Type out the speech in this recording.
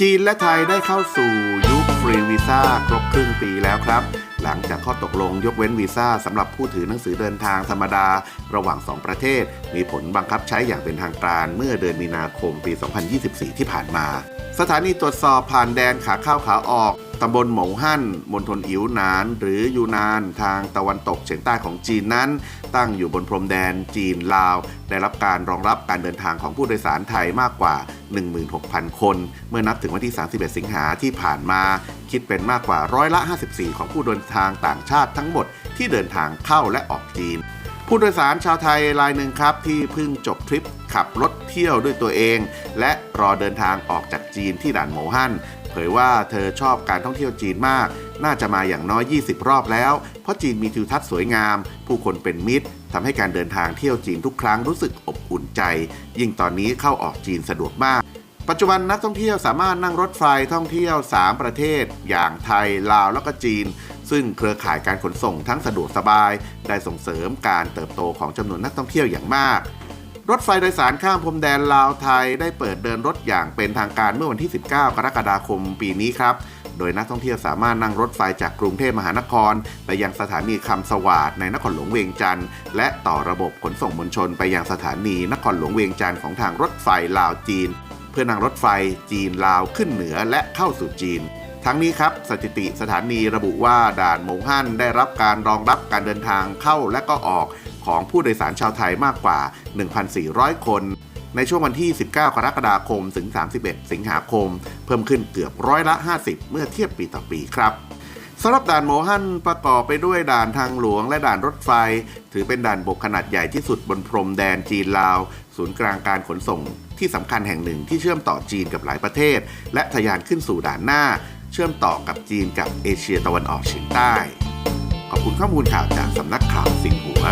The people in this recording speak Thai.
จีนและไทยได้เข้าสู่ยุคฟรีวีซ่าครบครึ่งปีแล้วครับ หลังจากข้อตกลงยกเว้นวีซ่าสำหรับผู้ถือหนังสือเดินทางธรรมดา ระหว่าง 2 ประเทศ มีผลบังคับใช้อย่างเป็นทางการเมื่อเดือนมีนาคมปี 2024 ที่ผ่านมา สถานีตรวจสอบผ่านแดนขาเข้าขาออก ตำบลหมงฮั่นมณฑลอิวหนาน หรือยูนานทางตะวันตกเฉียงใต้ของจีนนั้น ตั้งอยู่บนพรมแดนจีนลาว ได้รับการรองรับการเดินทางของผู้โดยสารไทยมากกว่า 16,000 คน เมื่อนับถึงวันที่ 31 สิงหาที่ผ่านมา คิดเป็นมากกว่าร้อยละ 54 ของผู้เดินทางต่างชาติทั้งหมดที่เดินทางเข้าและออกจีนผู้โดยสารชาวไทยรายหนึ่งครับ ที่เพิ่งจบทริปขับรถเที่ยวด้วยตัวเอง และรอเดินทางออกจากจีนที่ด่านโหมฮั่น ผยว่าเธอชอบการท่องเที่ยวจีนมาก น่าจะมาอย่างน้อย 20 รอบแล้ว เพราะจีนมีทิวทัศน์สวยงาม ผู้คนเป็นมิตรทำให้การเดินทางเที่ยวจีนทุกครั้งรู้สึกอบอุ่นใจ ยิ่งตอนนี้เข้าออกจีนสะดวกมาก ปัจจุบันนักท่องเที่ยวสามารถนั่งรถไฟท่องเที่ยว 3 ประเทศ อย่างไทย ลาวแล้วก็จีน ซึ่งเครือข่ายการขนส่งทั้งสะดวกสบาย ได้ส่งเสริมการเติบโตของจำนวนนักท่องเที่ยวอย่างมาก รถไฟโดยสารข้ามพรมแดนลาวไทยได้เปิดเดินรถอย่างเป็นทางการเมื่อวันที่ 19 กรกฎาคมปีนี้ครับ โดยนักท่องเที่ยวสามารถนั่งรถไฟจากกรุงเทพมหานคร ไปยังสถานีคำสวาดในนครหลวงเวียงจันทร์และต่อระบบขนส่งมวลชนไปยังสถานีนครหลวงเวียงจันทร์ของทางรถไฟลาวจีน เพื่อนั่งรถไฟจีนลาวขึ้นเหนือและเข้าสู่จีนทั้งนี้ครับสถิติสถานีระบุว่าด่านมงฮั่นได้รับการรองรับการเดินทางเข้าและก็ออก ของผู้โดยสารชาวไทยมากกว่า 1,400 คน ในช่วงวันที่ 19 กรกฎาคม ถึง 31 สิงหาคม เพิ่มขึ้นเกือบร้อยละ 50 เมื่อเทียบปีต่อปีครับสำหรับด่านโมฮันประกอบไปด้วยด่านทางหลวงและด่านรถไฟ ถือเป็นด่านบกขนาดใหญ่ที่สุดบนพรมแดนจีนลาว ศูนย์กลางการขนส่งที่สำคัญแห่งหนึ่งที่เชื่อมต่อจีนกับหลายประเทศ และทะยานขึ้นสู่ด่านหน้า เชื่อมต่อกับจีนกับเอเชียตะวันออกเฉียงใต้ ขอบคุณข้อมูลข่าวจากสำนักข่าวสิงหัว